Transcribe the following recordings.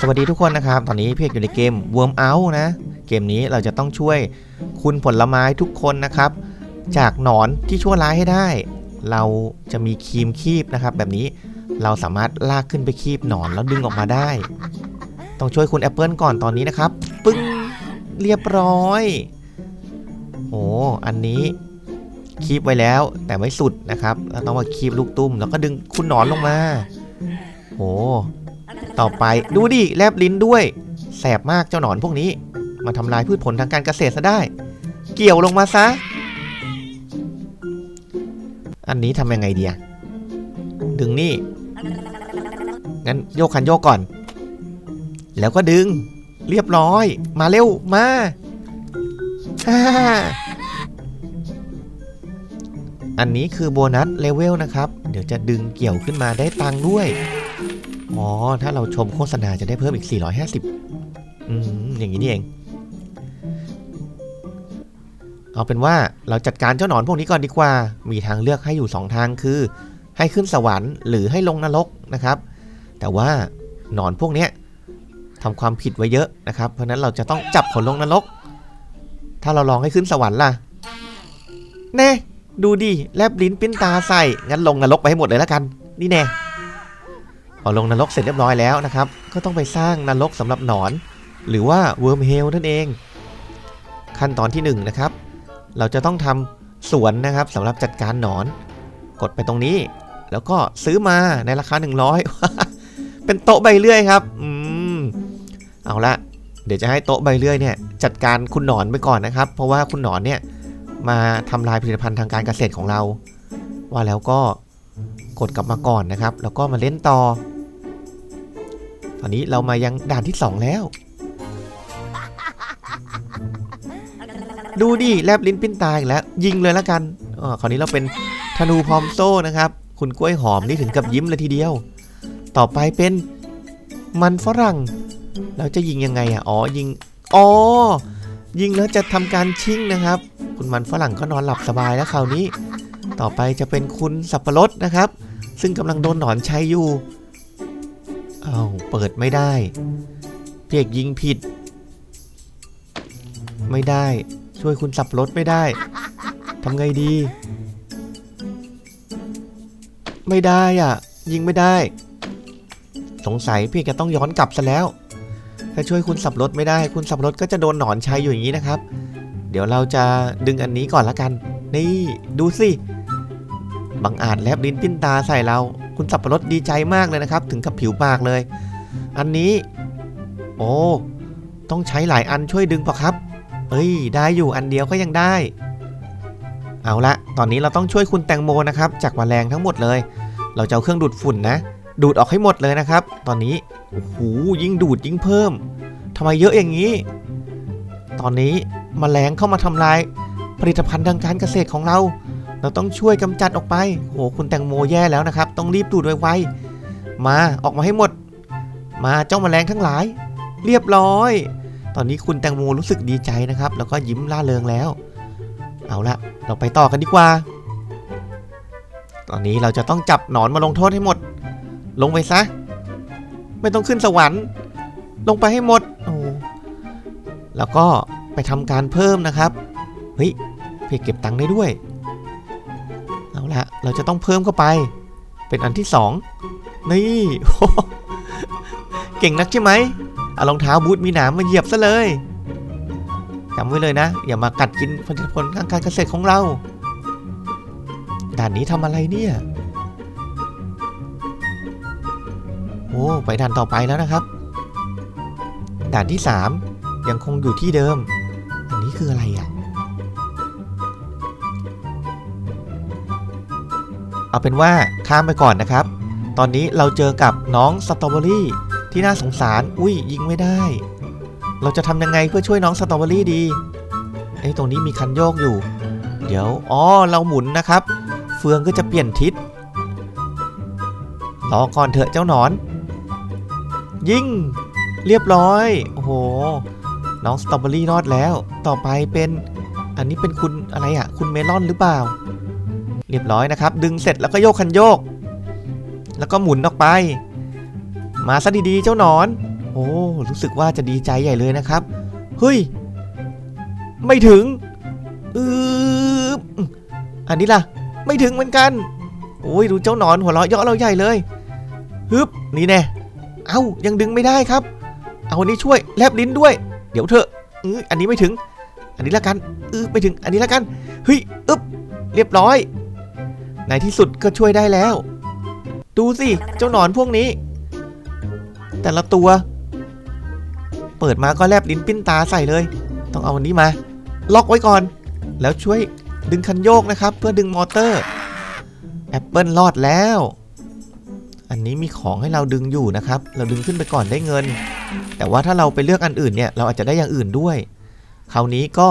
สวัสดีทุกคนนะครับ ตอนนี้เพี่เอกอยู่ในเกม Worm Out นะ เกมนี้เราจะต้องช่วยคุณผลไม้ทุกคนนะครับ จากหนอนที่ชั่วร้ายให้ได้ เราจะมีครีมคีบนะครับ แบบนี้เราสามารถลากขึ้นไปคีบหนอนแล้วดึงออกมาได้ ต้องช่วยคุณแอปเปิลก่อนตอนนี้นะครับ ปึ้งเรียบร้อยโอ้อันนี้คีบไว้แล้วแต่ไม่สุดนะครับเราต้องมาคีบลูกตุ้ม แล้วก็ดึงคุณหนอนลงมาโอ้ ต่อไปดูดิแลบลิ้นด้วย แสบมากเจ้าหนอนพวกนี้ มาทำลายพืชผลทางการเกษตรซะได้ เกี่ยวลงมาซะ อันนี้ทำยังไงเดียดึงนี่ งั้นโยกคันโยกก่อน แล้วก็ดึง เรียบร้อย มาเร็ว มาอันนี้คือโบนัสเลเวลนะครับ เดี๋ยวจะดึงเกี่ยวขึ้นมาได้ตังค์ด้วย อ๋อ ถ้าเราชมโฆษณาจะได้เพิ่มอีก 450 อืม อย่างนี้นี่เอง เอาเป็นว่าเราจัดการเจ้าหนอนพวกนี้ก่อนดีกว่า มีทางเลือกให้อยู่ 2 ทางคือ ให้ขึ้นสวรรค์หรือให้ลงนรกนะครับ แต่ว่าหนอนพวกเนี้ยทำความผิดไว้เยอะนะครับ เพราะฉะนั้นเราจะต้องจับขนลงนรก ถ้าเราลองให้ขึ้นสวรรค์ล่ะ แน่ ดูดิ แลบลิ้นปิ้นตาใส่ งั้นลงนรกไปให้หมดเลยแล้วกัน นี่แน่พ อลงนรกเสร็จเรียบร้อยแล้วนะครับ ก็ต้องไปสร้างนรกสำหรับหนอน หรือว่าเวิร์มเฮลนั่นเอง ขั้นตอนที่1นงนะครับ เราจะต้องทำสวนนะครับสำหรับจัดการหนอน กดไปตรงนี้ แล้วก็ซื้อมาในราคา 100 เป็นโต๊ะใบเลื่อยครับ อืม เอาละเดี๋ยวจะให้โต๊ะใบเลื่อยเนี่ยจัดการคุณหนอนไปก่อนนะครับ เพราะว่าคุณหนอนเนี่ยมาทำลายผลิตภัณฑ์ทางการเกษตรของเรา ว่าแล้วก็กดกลับมาก่อนนะครับ แล้วก็มาเล่นต่อ ตอนนี้เรามายังด่านที่ 2 แล้ว ดูดิแลบลิ้นปิ้นตาอีกแล้ว ยิงเลยละกันอ๋อคราวนี้เราเป็นธนูพร้อมโซ่นะครับ คุณกล้วยหอมนี่ถึงกับยิ้มเลยทีเดียว ต่อไปเป็นมันฝรั่ง เราจะยิงยังไงอะ อ๋อ ยิง อ๋อ ยิงแล้วจะทำการชิ่งนะครับ คุณมันฝรั่งก็นอนหลับสบายแล้วคราวนี้ ต่อไปจะเป็นคุณสับปะรดนะครับ ซึ่งกำลังโดนหนอนใช้อยู่อ้าว เปิดไม่ได้เพียกยิงผิด ไม่ได้ ช่วยคุณสับรดไม่ได้ทำไงดี ไม่ได้อะ ยิงไม่ได้ สงสัยพี่จะต้องย้อนกลับซะแล้ว ถ้าช่วยคุณสับรถไม่ได้ คุณสับรถก็จะโดนหนอนชัยอยู่อย่างนี้นะครับ เดี๋ยวเราจะดึงอันนี้ก่อนละกัน นี่ดูสิบังอาจแลบลิ้นปิ้นตาใส่เรา คุณสับปะรดดีใจมากเลยนะครับ ถึงกับผิวปากเลย อันนี้ โอ้ต้องใช้หลายอันช่วยดึงปะครับ เอ้ย ได้อยู่อันเดียวก็ยังได้ เอาละตอนนี้เราต้องช่วยคุณแตงโมนะครับ จากแมลงทั้งหมดเลย เราจะเอาเครื่องดูดฝุ่นนะ ดูดออกให้หมดเลยนะครับ ตอนนี้โอ้โหยิ่งดูดยิ่งเพิ่มทำไมเยอะอย่างนี้ ตอนนี้มแมลงเข้ามาทำลาย ผลิตภัณฑ์ทางการเกษตรของเรา เราต้องช่วยกำจัดออกไปโหคุณแตงโมแย่แล้วนะครับ ต้องรีบดูดไวๆมาออกมาให้หมด มาเจ้าแมลงทั้งหลาย เรียบร้อย ตอนนี้คุณแตงโมรู้สึกดีใจนะครับ แล้วก็ยิ้มล่าเริงแล้ว เอาละเราไปต่อกันดีกว่า ตอนนี้เราจะต้องจับหนอนมาลงโทษให้หมด ลงไปซะ ไม่ต้องขึ้นสวรรค์ ลงไปให้หมดโอ้แล้วก็ไปทำการเพิ่มนะครับ เฮ้ยเพจเก็บตังค์ได้ด้วย เอาละเราจะต้องเพิ่มเข้าไป เป็นอันที่สองนี่ เก่งนักใช่ไหมเอารองเท้าบูทมีหนามมาเหยียบซะเลยจำไว้เลยนะ อย่ามากัดกินผลิตผลทางการเกษตรของเรา ด่านนี้ทำอะไรเนี่ยโอ้ไปด่านต่อไปแล้วนะครับ ด่านที่ 3 ยังคงอยู่ที่เดิม อันนี้คืออะไรอะ เอาเป็นว่าข้ามไปก่อนนะครับ ตอนนี้เราเจอกับน้องสตรอเบอรี่ ที่น่าสงสาร อุ้ยยิงไม่ได้ เราจะทำยังไงเพื่อช่วยน้องสตรอเบอรี่ดีเอ้ตรงนี้มีคันโยกอยู่ เดี๋ยว อ๋อ เราหมุนนะครับ เฟืองก็จะเปลี่ยนทิศ รอก่อนเถอะเจ้าหนอน ยิง เรียบร้อย โอ้โห น้องสตรอเบอรี่รอดแล้ว ต่อไปเป็น อันนี้เป็นคุณอะไรอะ่ะ คุณเมลอนหรือเปล่า เรียบร้อยนะครับ ดึงเสร็จแล้วก็โยกคันโยก แล้วก็หมุนออกไป มาซะดีๆ เจ้าหนอน โอ้ รู้สึกว่าจะดีใจใหญ่เลยนะครับ เฮ้ย ไม่ถึงอืออันนี้ล่ะ ไม่ถึงเหมือนกัน โอ้ย ดูเจ้าหนอนหัวเราะเยาะเราใหญ่เลย ฮึบ นี่แน่ เอ้า ยังดึงไม่ได้ครับ เอาอันนี้ช่วยแลบลิ้นด้วย เดี๋ยวเถอะอืออันนี้ไม่ถึง อันนี้ละกันอือไม่ถึง อันนี้ละกัน เฮ้ย อึ๊บเรียบร้อย ในที่สุดก็ช่วยได้แล้ว ดูสิ เจ้าหนอนพวกนี้ แต่ละตัว เปิดมาก็แลบลิ้นปิ้นตาใส่เลย ต้องเอาอันนี้มา ล็อกไว้ก่อน แล้วช่วยดึงคันโยกนะครับ เพื่อดึงมอเตอร์แอปเปิลรอดแล้ว อันนี้มีของให้เราดึงอยู่นะครับ เราดึงขึ้นไปก่อนได้เงิน แต่ว่าถ้าเราไปเลือกอันอื่นเนี่ยเราอาจจะได้อย่างอื่นด้วย คราวนี้ก็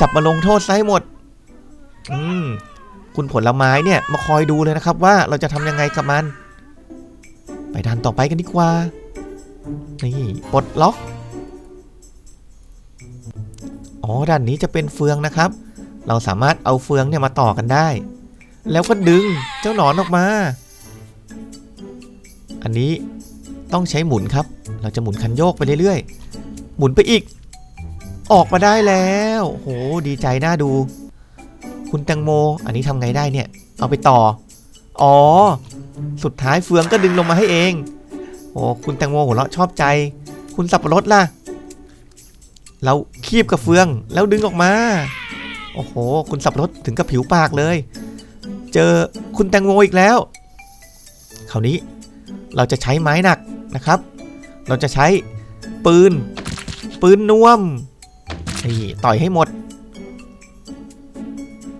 จับมาลงโทษซะให้หมด อืมคุณผลไม้เนี่ยมาคอยดูเลยนะครับว่าเราจะทำยังไงกับมัน ไปด่านต่อไปกันดีกว่า นี่ปลดล็อก อ๋อด่านนี้จะเป็นเฟืองนะครับ เราสามารถเอาเฟืองเนี่ยมาต่อกันได้ แล้วก็ดึงเจ้าหนอนออกมา อันนี้ต้องใช้หมุนครับ เราจะหมุนคันโยกไปเรื่อยๆ หมุนไปอีก ออกมาได้แล้ว โห ดีใจน่าดู คุณแตงโม อันนี้ทำไงได้เนี่ย เอาไปต่อ อ๋อ สุดท้ายเฟืองก็ดึงลงมาให้เอง โอ้คุณแตงโมหัวเราะชอบใจ คุณสับปะรดล่ะ เราคีบกับเฟืองแล้วดึงออกมา โอ้โห คุณสับปะรดถึงกับผิวปากเลย เจอคุณแตงโมอีกแล้ว คราวนี้เราจะใช้ไม้หนักนะครับ เราจะใช้ปืน ปืนน่วม นี่ต่อยให้หมด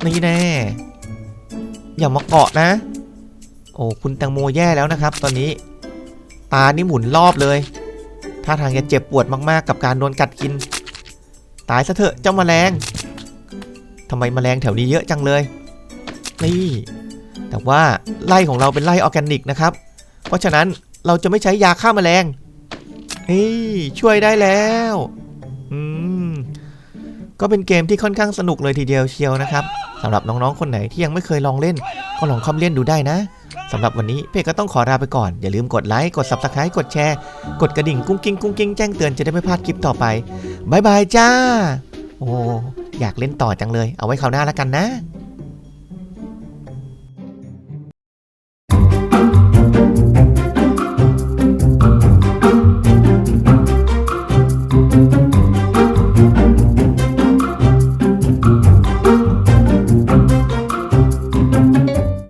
นี่แน่ อย่ามาเกาะนะ โอ้คุณแตงโมแย่แล้วนะครับ ตอนนี้ ตานี่หมุนรอบเลยท่าทางจะเจ็บปวดมากๆ กับการโดนกัดกิน ตายซะเถอะเจ้าแมลงทำไมแมลงแถวนี้เยอะจังเลยนี่แต่ว่าไล่ของเราเป็นไล่ออร์แกนิกนะครับ เพราะฉะนั้นเราจะไม่ใช้ยาฆ่าแมลงเฮ้ยช่วยได้แล้วอืมก็เป็นเกมที่ค่อนข้างสนุกเลยทีเดียวเชียวนะครับสำหรับน้องๆคนไหนที่ยังไม่เคยลองเล่น ก็ลองเข้าเล่นดูได้นะ สำหรับวันนี้เพจก็ต้องขอลาไปก่อน อย่าลืมกดไลค์ กด subscribe กดแชร์ กดกระดิ่งกุ้งกิ้งกุ้งกิ้งแจ้งเตือนจะได้ไม่พลาดคลิปต่อไปบายบายจ้า โอ้อยากเล่นต่อจังเลย เอาไว้คราวหน้าแล้วกันนะ